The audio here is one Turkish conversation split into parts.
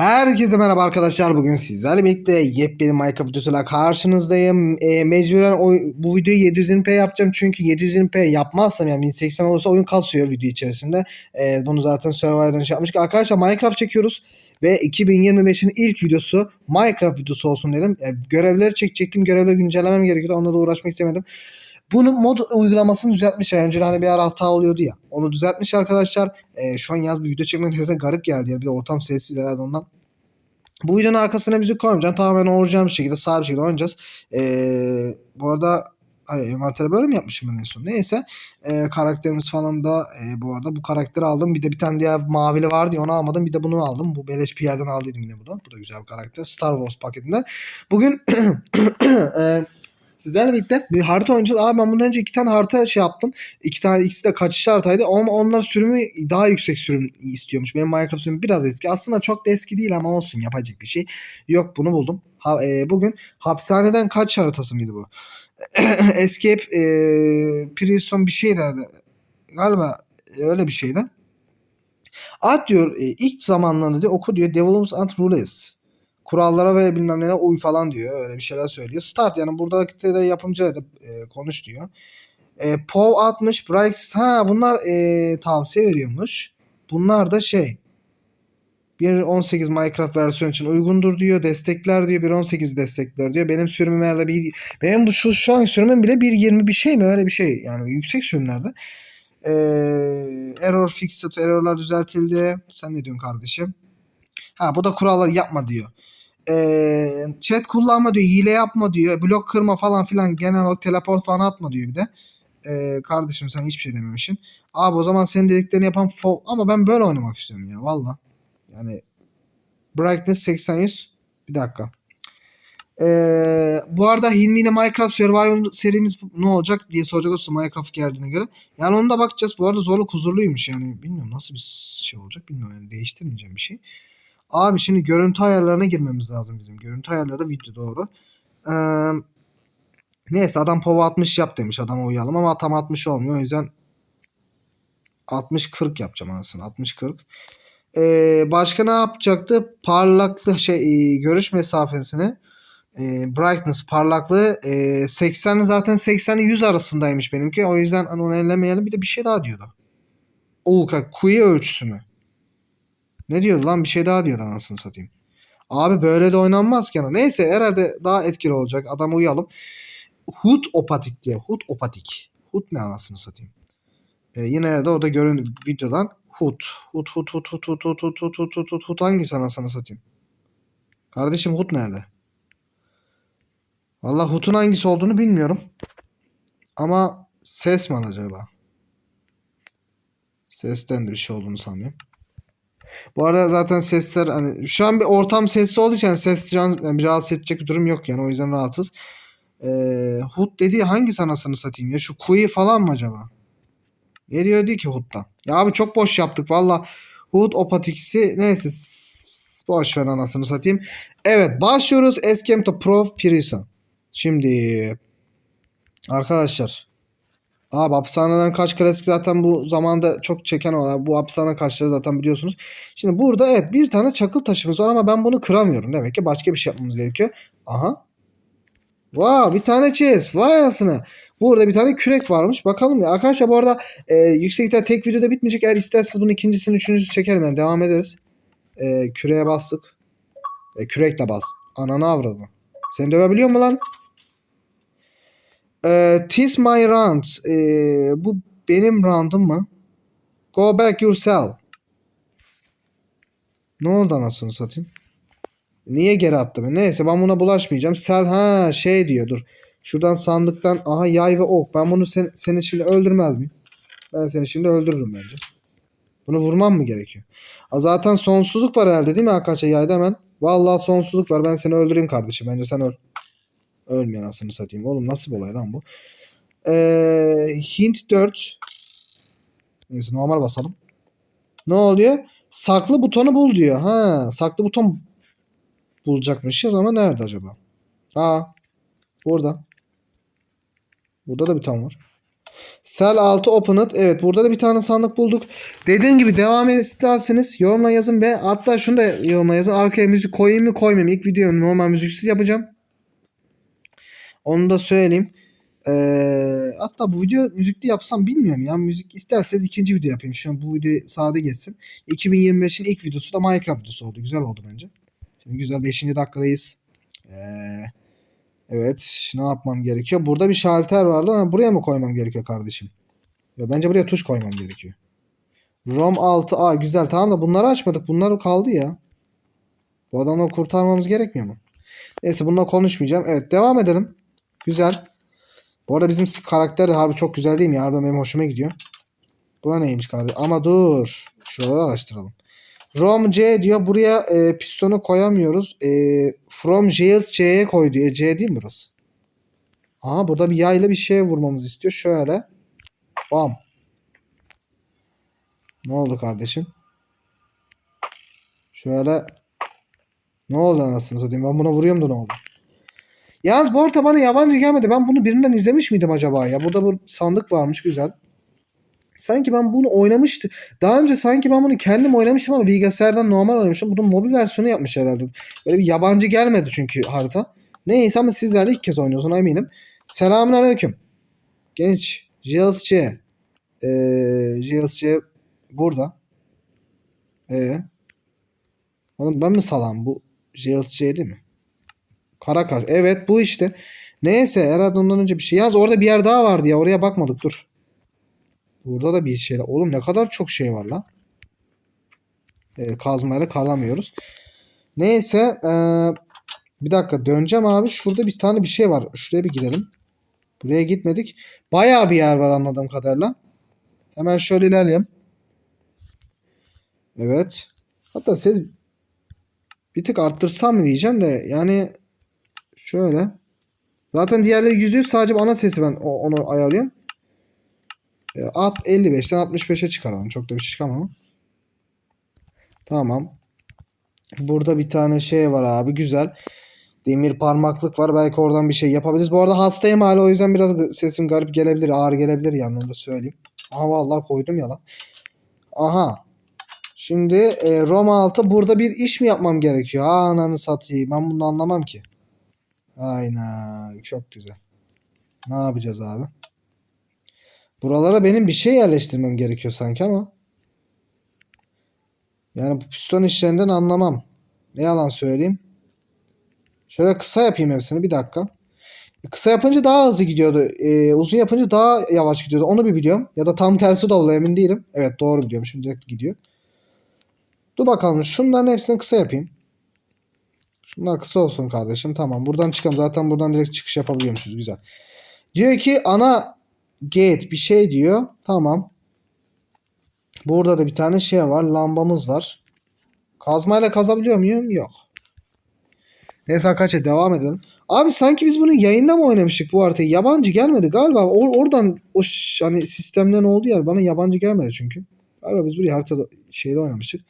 Herkese merhaba arkadaşlar. Bugün sizlerle birlikte yepyeni Minecraft videosuyla karşınızdayım. E, mecburen o, bu videoyu 720p yapacağım. Çünkü 720p yapmazsam yani 1080 olursa oyun kasıyor video içerisinde. E, bunu zaten Survivor'dan şey yapmıştık. Arkadaşlar Minecraft çekiyoruz. Ve 2025'in ilk videosu Minecraft videosu olsun dedim. E, görevleri çekecektim. Görevleri güncellemem gerekiyordu. Onunla da uğraşmak istemedim. Bunun mod uygulamasını düzeltmişler. Önceden hani bir ara hata oluyordu ya. Onu düzeltmiş arkadaşlar. Ee, şu an yaz bir video çekmek herkese garip geldi. ya. Bir de ortam sessiz herhalde ondan. Bu videonun arkasına müzik koymayacağım. Tamamen orijinal bir şekilde sağ bir şekilde oynayacağız. Ee, bu arada ay, envantere böyle mi yapmışım ben en son? Neyse. Ee, karakterimiz falan da e, bu arada bu karakteri aldım. Bir de bir tane diğer mavili vardı ya onu almadım. Bir de bunu aldım. Bu beleş bir yerden aldıydım yine bunu. Bu da güzel bir karakter. Star Wars paketinden. Bugün e, Sizlerle birlikte bir harita oynayacağız. Abi ben bundan önce iki tane harita şey yaptım. İki tane ikisi de kaçış haritaydı. Ama onlar sürümü daha yüksek sürüm istiyormuş. Benim Minecraft sürümü biraz eski. Aslında çok da eski değil ama olsun yapacak bir şey. Yok bunu buldum. Ha, e, bugün hapishaneden kaç haritası mıydı bu? Escape e, Prison bir şey derdi. Galiba öyle bir şeydi. At diyor e, ilk zamanlarında diyor oku diyor Developments and Rules kurallara ve bilmem nelere uy falan diyor. Öyle bir şeyler söylüyor. Start yani buradaki de yapımcı da e, konuş diyor. E, POV 60 Brix ha bunlar e, tavsiye veriyormuş. Bunlar da şey 1.18 Minecraft versiyon için uygundur diyor. Destekler diyor. 1.18 destekler diyor. Benim sürümüm herhalde bir benim bu şu şu an sürümüm bile 1.20 bir şey mi öyle bir şey. Yani yüksek sürümlerde. Ee, error fixed errorlar düzeltildi. Sen ne diyorsun kardeşim? Ha bu da kuralları yapma diyor e, chat kullanma diyor. Hile yapma diyor. Blok kırma falan filan. Genel olarak teleport falan atma diyor bir de. E, kardeşim sen hiçbir şey dememişsin. Abi o zaman senin dediklerini yapan fo ama ben böyle oynamak istiyorum ya valla. Yani brightness 80 100. Bir dakika. Ee, bu arada Hilmi ile Minecraft Survival serimiz ne olacak diye soracak olursa Minecraft geldiğine göre. Yani ona da bakacağız. Bu arada zorluk huzurluymuş yani. Bilmiyorum nasıl bir şey olacak bilmiyorum. Yani değiştirmeyeceğim bir şey. Abi şimdi görüntü ayarlarına girmemiz lazım bizim. Görüntü ayarları video doğru. Ee, neyse adam POV 60 yap demiş adama uyalım ama tam 60 olmuyor. O yüzden 60-40 yapacağım anasını. 60-40. Ee, başka ne yapacaktı? Parlaklık şey e, görüş mesafesini e, brightness parlaklığı e, 80 zaten 80 100 arasındaymış benimki. O yüzden hani onu ellemeyelim. Bir de bir şey daha diyordu. O kuyu ölçüsü mü? Ne diyordu lan bir şey daha diyordu anasını satayım. Abi böyle de oynanmaz ki. Neyse herhalde daha etkili olacak. Adam uyalım. Hut opatik diye. Hut opatik. Hut ne anasını satayım. Ee, yine de orada görün videodan Hut. Hut hut hut hut hut hut hut hut hut hut hut hut hangisi anasını satayım. Kardeşim Hut nerede? Valla Hut'un hangisi olduğunu bilmiyorum. Ama ses mi acaba? Sesten de bir şey olduğunu sanmıyorum. Bu arada zaten sesler hani şu an bir ortam sesli olduğu için ses can, yani rahatsız edecek bir durum yok yani o yüzden rahatsız. Ee, Hud dediği hangi sanasını satayım ya? Şu Kui falan mı acaba? Ne diyor değil ki Hud'dan? Ya abi çok boş yaptık valla. Hud opatiksi neyse boş ver anasını satayım. Evet başlıyoruz. Eskemto Pro Prisa. Şimdi arkadaşlar Abi hapishaneden kaç klasik zaten bu zamanda çok çeken olay. Bu hapishane kaçları zaten biliyorsunuz. Şimdi burada evet bir tane çakıl taşımız var ama ben bunu kıramıyorum. Demek ki başka bir şey yapmamız gerekiyor. Aha. Wow bir tane chest. Vay anasını. Burada bir tane kürek varmış. Bakalım ya. Arkadaşlar bu arada e, yüksek tek videoda bitmeyecek. Eğer isterseniz bunu ikincisini, üçüncüsü çekerim. Yani devam ederiz. E, küreğe bastık. E, kürekle bas. Ananı avradı. Seni dövebiliyor mu lan? Ee, tis my round. Ee, bu benim roundum mı? Go back yourself. Ne oldu anasını satayım? Niye geri attı beni? Neyse ben buna bulaşmayacağım. Sel ha şey diyor dur. Şuradan sandıktan aha yay ve ok. Ben bunu sen, seni şimdi öldürmez miyim? Ben seni şimdi öldürürüm bence. Bunu vurmam mı gerekiyor? A zaten sonsuzluk var herhalde değil mi arkadaşlar yayda hemen? Vallahi sonsuzluk var. Ben seni öldüreyim kardeşim. Bence sen öl. Ölmeyen aslını satayım. Oğlum nasıl bir olay lan bu? Ee, hint 4. Neyse normal basalım. Ne oluyor? Saklı butonu bul diyor. Ha, saklı buton bulacakmışız ama nerede acaba? Aa, burada. Burada da bir tane var. Sel 6 open it. Evet burada da bir tane sandık bulduk. Dediğim gibi devam isterseniz yorumla yazın ve hatta şunu da yorumla yazın. Arkaya müzik koyayım mı koymayayım. İlk videoyu normal müziksiz yapacağım. Onu da söyleyeyim. Ee, hatta bu video müzikli yapsam bilmiyorum ya. Müzik isterseniz ikinci video yapayım. Şu an bu video sade geçsin. 2025'in ilk videosu da Minecraft videosu oldu. Güzel oldu bence. Şimdi güzel 5. dakikadayız. Ee, evet. Ne yapmam gerekiyor? Burada bir şalter vardı ama buraya mı koymam gerekiyor kardeşim? Ya bence buraya tuş koymam gerekiyor. ROM 6A güzel tamam da bunları açmadık. Bunlar kaldı ya. Bu adamları kurtarmamız gerekmiyor mu? Neyse bununla konuşmayacağım. Evet devam edelim. Güzel. Bu arada bizim karakter de harbi çok güzel değil mi? Harbiden benim hoşuma gidiyor. Bura neymiş kardeşim? Ama dur. Şuraları araştıralım. Rom C diyor. Buraya e, pistonu koyamıyoruz. E, from J'ye C'ye koy diyor. E, C değil mi burası? Aha burada bir yayla bir şey vurmamızı istiyor. Şöyle. Bam. Ne oldu kardeşim? Şöyle. Ne oldu anasını satayım? Ben buna vuruyorum da ne oldu? Yalnız bu orta bana yabancı gelmedi. Ben bunu birinden izlemiş miydim acaba ya? Burada bu sandık varmış güzel. Sanki ben bunu oynamıştım. Daha önce sanki ben bunu kendim oynamıştım ama bilgisayardan normal oynamıştım. Bunun mobil versiyonu yapmış herhalde. Böyle bir yabancı gelmedi çünkü harita. Neyse ama sizlerle ilk kez oynuyorsun eminim. Selamun aleyküm. Genç. JLC. Ee, JLC burada. Ee, Oğlum ben mi salam bu JLC değil mi? Karakaş. Evet bu işte. Neyse herhalde ondan önce bir şey. Yaz orada bir yer daha vardı ya. Oraya bakmadık dur. Burada da bir şey. Oğlum ne kadar çok şey var lan. Ee, kazmayla kalamıyoruz. Neyse. Ee, bir dakika döneceğim abi. Şurada bir tane bir şey var. Şuraya bir gidelim. Buraya gitmedik. Bayağı bir yer var anladığım kadarıyla. Hemen şöyle ilerleyelim. Evet. Hatta ses bir tık arttırsam mı diyeceğim de yani şöyle. Zaten diğerleri %100 sadece ana sesi ben onu ayarlıyorum. E, at 55'ten 65'e çıkaralım. Çok da bir şey çıkamam. Tamam. Burada bir tane şey var abi. Güzel. Demir parmaklık var. Belki oradan bir şey yapabiliriz. Bu arada hastayım hala. O yüzden biraz sesim garip gelebilir. Ağır gelebilir yani. Onu da söyleyeyim. Aha vallahi koydum ya lan. Aha. Şimdi e, Roma 6 burada bir iş mi yapmam gerekiyor? Ha ananı satayım. Ben bunu anlamam ki. Aynen. Çok güzel. Ne yapacağız abi? Buralara benim bir şey yerleştirmem gerekiyor sanki ama. Yani bu piston işlerinden anlamam. Ne yalan söyleyeyim. Şöyle kısa yapayım hepsini. Bir dakika. Kısa yapınca daha hızlı gidiyordu. E, uzun yapınca daha yavaş gidiyordu. Onu bir biliyorum. Ya da tam tersi de oldu emin değilim. Evet doğru biliyorum. Şimdi direkt gidiyor. Dur bakalım. Şunların hepsini kısa yapayım. Şunlar kısa olsun kardeşim. Tamam. Buradan çıkalım. Zaten buradan direkt çıkış yapabiliyormuşuz. Güzel. Diyor ki ana gate bir şey diyor. Tamam. Burada da bir tane şey var. Lambamız var. Kazmayla kazabiliyor muyum? Yok. Neyse arkadaşlar devam edelim. Abi sanki biz bunu yayında mı oynamıştık bu haritayı? Yabancı gelmedi galiba. Or- oradan o hani sistemden oldu ya bana yabancı gelmedi çünkü. Galiba biz burayı haritada şeyde oynamıştık.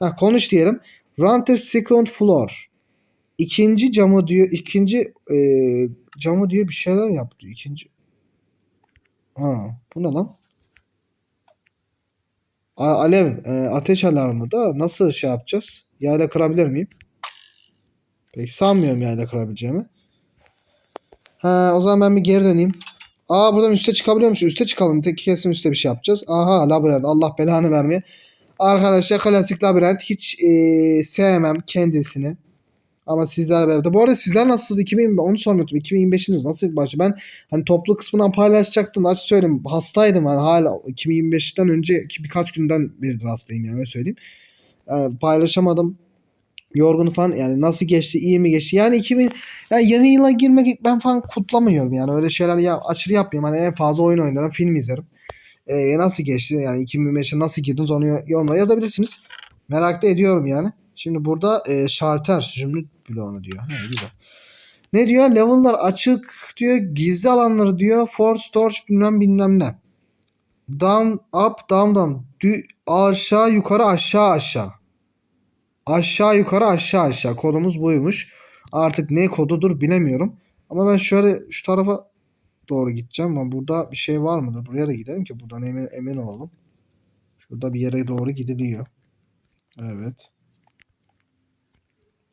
Ha konuş diyelim. Run to second floor. İkinci camı diyor. ikinci e, camı diyor bir şeyler yaptı. İkinci. Ha bu ne lan? A- alev, e, ateş alarmı da nasıl şey yapacağız? Yayla kırabilir miyim? Peki sanmıyorum yayla kırabileceğimi. Ha o zaman ben bir geri döneyim. Aa buradan üste çıkabiliyormuş. Üste çıkalım. Tek kesin üstte bir şey yapacağız. Aha labirent. Allah belanı vermeye. Arkadaşlar klasik labirent. Hiç e, sevmem kendisini. Ama sizler beraber. Bu arada sizler nasılsınız? 2000 onu sormuyordum. 2025'iniz nasıl başladı? Ben hani toplu kısmından paylaşacaktım. Açık söyleyeyim. Hastaydım yani hala 2025'ten önceki birkaç günden beridir hastayım yani öyle söyleyeyim. Ee, paylaşamadım. Yorgun falan yani nasıl geçti iyi mi geçti yani 2000 yani yeni yıla girmek ben falan kutlamıyorum yani öyle şeyler ya aşırı yapmayayım hani en fazla oyun oynarım film izlerim Ee, nasıl geçti yani 2025'e nasıl girdiniz onu yorumlara yazabilirsiniz merak da ediyorum yani şimdi burada e, şalter zümrüt bloğunu diyor he, güzel ne diyor level'lar açık diyor gizli alanları diyor force torch bilmem bilmem ne down up down down Dü- aşağı yukarı aşağı aşağı Aşağı yukarı aşağı aşağı. Kodumuz buymuş. Artık ne kodudur bilemiyorum. Ama ben şöyle şu tarafa doğru gideceğim ama burada bir şey var mıdır? Buraya da gidelim ki buradan emin, emin olalım. Şurada bir yere doğru gidiliyor. Evet.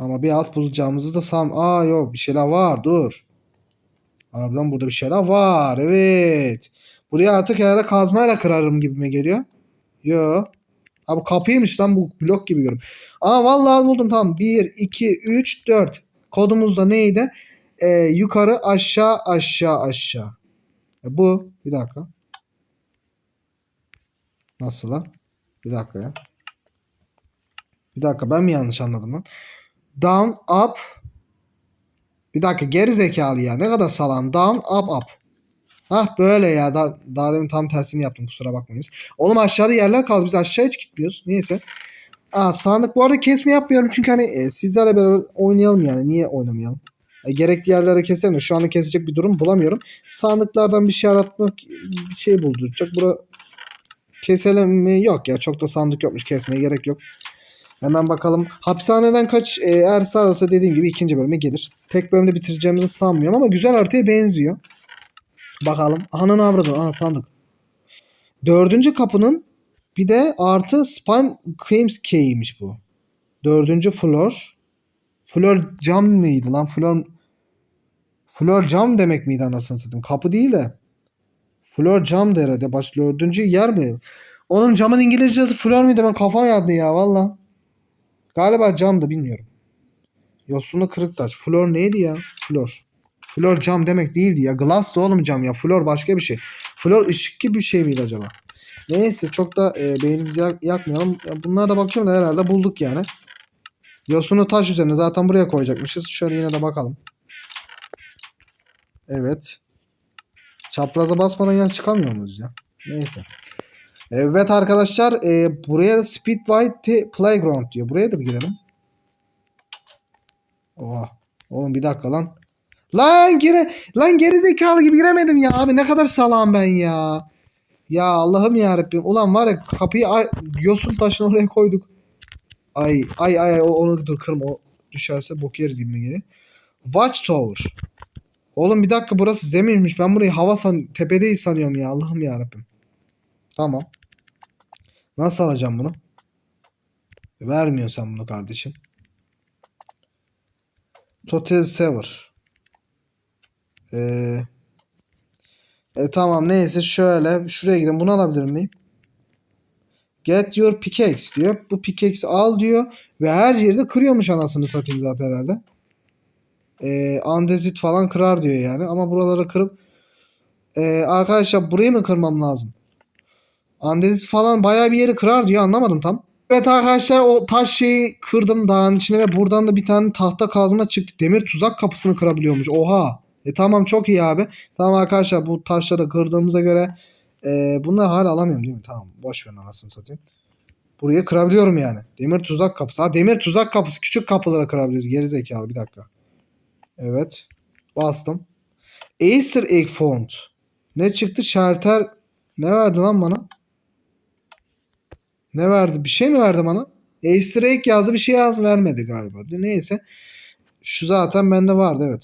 Ama bir alt bulacağımızı da sam... Aa yok bir şeyler var dur. Harbiden burada bir şeyler var. Evet. Buraya artık herhalde kazmayla kırarım gibime geliyor. Yo. Ha bu kapıymış lan bu blok gibi görünüyor. Aa vallahi buldum tamam. 1, 2, 3, 4. Kodumuz da neydi? Ee, yukarı aşağı aşağı aşağı. E, bu. Bir dakika. Nasıl lan? Bir dakika ya. Bir dakika ben mi yanlış anladım lan? Down, up. Bir dakika geri zekalı ya. Ne kadar salam. Down, up, up. Hah böyle ya. Da, daha demin tam tersini yaptım kusura bakmayınız. Oğlum aşağıda yerler kaldı. Biz aşağı hiç gitmiyoruz. Neyse. Aa, sandık bu arada kesme yapmıyorum. Çünkü hani e, sizlerle beraber oynayalım yani. Niye oynamayalım? E, gerekli yerlere keselim. Şu anda kesecek bir durum bulamıyorum. Sandıklardan bir şey aratmak bir şey bulduracak. Bura keselim mi? Yok ya. Çok da sandık yokmuş. Kesmeye gerek yok. Hemen bakalım. Hapishaneden kaç e, eğer sararsa dediğim gibi ikinci bölüme gelir. Tek bölümde bitireceğimizi sanmıyorum ama güzel haritaya benziyor. Bakalım. Ananı avradı. Aha sandık. Dördüncü kapının bir de artı spam claims key'iymiş bu. Dördüncü floor. Floor cam mıydı lan? Floor Floor cam demek miydi anasını satayım? Kapı değil de. Floor cam da herhalde. Baş dördüncü yer mi? Oğlum camın İngilizcesi floor muydu? Ben kafam yandı ya valla. Galiba camdı bilmiyorum. Yosunlu kırık taş. Floor neydi ya? Floor. Floor cam demek değildi ya. Glass da oğlum cam ya. Floor başka bir şey. Floor ışık gibi bir şey miydi acaba? Neyse çok da e, beynimizi yak- yakmayalım. Ya Bunlara da bakıyorum da herhalde bulduk yani. Yosunu taş üzerine zaten buraya koyacakmışız. Şöyle yine de bakalım. Evet. Çapraza basmadan yan çıkamıyor muyuz ya? Neyse. Evet arkadaşlar e, buraya Speedway Playground diyor. Buraya da bir girelim. Oha. Oğlum bir dakika lan. Lan geri lan geri zekalı gibi giremedim ya abi ne kadar salam ben ya. Ya Allah'ım ya Rabbim. Ulan var ya kapıyı ay, yosun taşını oraya koyduk. Ay ay ay o- onu dur kırma o düşerse bok yeriz gibi geri. Watchtower. Oğlum bir dakika burası zeminmiş. Ben burayı hava san tepedeyiz sanıyorum ya. Allah'ım ya Rabbim. Tamam. Nasıl alacağım bunu? Vermiyorsan bunu kardeşim. Total Sever. Ee, e, tamam neyse şöyle şuraya gidin. Bunu alabilir miyim? Get your pickaxe diyor. Bu pickaxe al diyor. Ve her yerde kırıyormuş anasını satayım zaten herhalde. Ee, andezit falan kırar diyor yani. Ama buraları kırıp Ee, arkadaşlar burayı mı kırmam lazım? Andezit falan bayağı bir yeri kırar diyor anlamadım tam. Evet arkadaşlar o taş şeyi kırdım dağın içine ve buradan da bir tane tahta kazma çıktı. Demir tuzak kapısını kırabiliyormuş. Oha. E tamam çok iyi abi. Tamam arkadaşlar bu taşları da kırdığımıza göre e, bunları hala alamıyorum değil mi? Tamam boş verin anasını satayım. Burayı kırabiliyorum yani. Demir tuzak kapısı. Ha demir tuzak kapısı. Küçük kapılara kırabiliyoruz. Geri zekalı bir dakika. Evet. Bastım. Easter egg font. Ne çıktı? Shelter. Ne verdi lan bana? Ne verdi? Bir şey mi verdi bana? Easter egg yazdı bir şey yaz vermedi galiba. Neyse. Şu zaten bende vardı evet.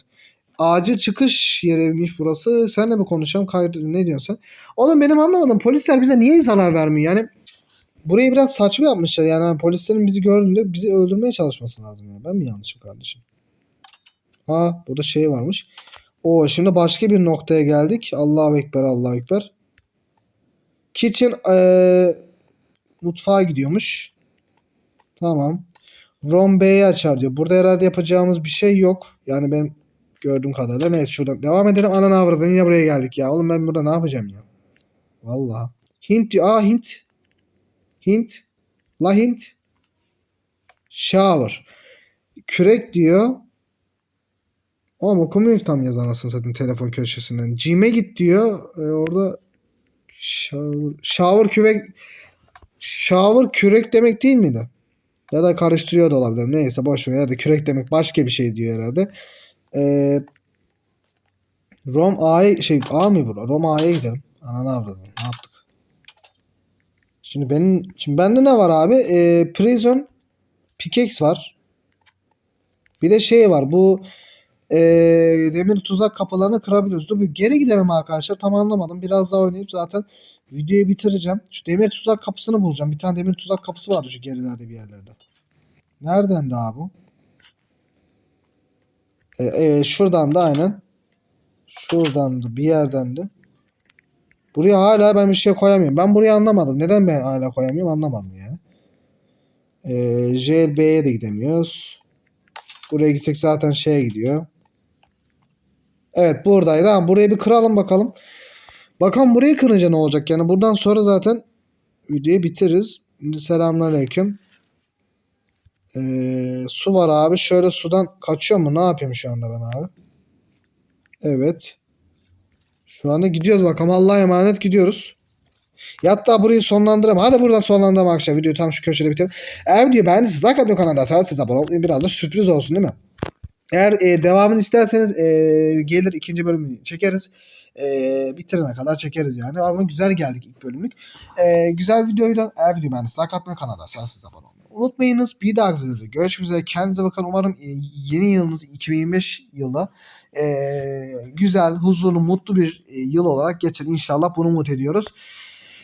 Acil çıkış yeriymiş burası. Senle mi konuşacağım? Ne diyorsun sen? Oğlum benim anlamadım. Polisler bize niye zarar vermiyor? Yani burayı biraz saçma yapmışlar. Yani hani polislerin bizi gördüğünde bizi öldürmeye çalışması lazım. Yani. Ben mi yanlışım kardeşim? Ha burada şey varmış. O şimdi başka bir noktaya geldik. Allahu Ekber Allahu Ekber. Kitchen eee mutfağa gidiyormuş. Tamam. Rom B'yi açar diyor. Burada herhalde yapacağımız bir şey yok. Yani ben gördüğüm kadarıyla. Neyse şuradan devam edelim. Ananı avradın yine buraya geldik ya. Oğlum ben burada ne yapacağım ya? Vallahi. Hint diyor. Aa Hint. Hint. La Hint. Shower. Kürek diyor. Oğlum okumuyor tam yazan anasını satayım telefon köşesinden. Cime git diyor. E, orada shower, shower kürek shower kürek demek değil miydi? Ya da karıştırıyor da olabilirim. Neyse boş ver. Da kürek demek başka bir şey diyor herhalde. Ee, Rom A'ya şey A mı bu? Rom A'ya gidelim. Ananı avradım. Ne yaptık? Şimdi benim şimdi bende ne var abi? Ee, Prison Pickaxe var. Bir de şey var. Bu e, demir tuzak kapılarını kırabiliyoruz. Dur bir geri gidelim arkadaşlar. Tam anlamadım. Biraz daha oynayıp zaten videoyu bitireceğim. Şu demir tuzak kapısını bulacağım. Bir tane demir tuzak kapısı vardı şu gerilerde bir yerlerde. Nereden daha bu? E, e, şuradan da aynen. Şuradan da bir yerden de. Buraya hala ben bir şey koyamıyorum. Ben burayı anlamadım. Neden ben hala koyamıyorum anlamadım yani. Ee, JLB'ye de gidemiyoruz. Buraya gitsek zaten şeye gidiyor. Evet buradaydı. Tamam, burayı bir kıralım bakalım. Bakalım burayı kırınca ne olacak? Yani buradan sonra zaten videoyu bitiririz. Selamünaleyküm. Ee, su var abi. Şöyle sudan kaçıyor mu? Ne yapayım şu anda ben abi? Evet. Şu anda gidiyoruz bakalım. Allah'a emanet gidiyoruz. Hatta burayı sonlandıralım. Hadi buradan sonlandıralım arkadaşlar. Videoyu tam şu köşede bitirelim. Eğer videoyu beğendiyseniz like atmayı kanalda size abone olmayı biraz da sürpriz olsun değil mi? Eğer e, devamını isterseniz e, gelir ikinci bölümü çekeriz. E, bitirene kadar çekeriz yani. Ama güzel geldik ilk bölümlük. E, güzel videoyla eğer video beğendiyseniz like atmayı kanalda size abone olmayı unutmayınız. Bir dahaki videoda görüşmek üzere. Kendinize bakın. Umarım e, yeni yılınız 2025 yılda e, güzel, huzurlu, mutlu bir e, yıl olarak geçer. İnşallah bunu umut ediyoruz.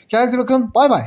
Kendinize bakın. Bay bay.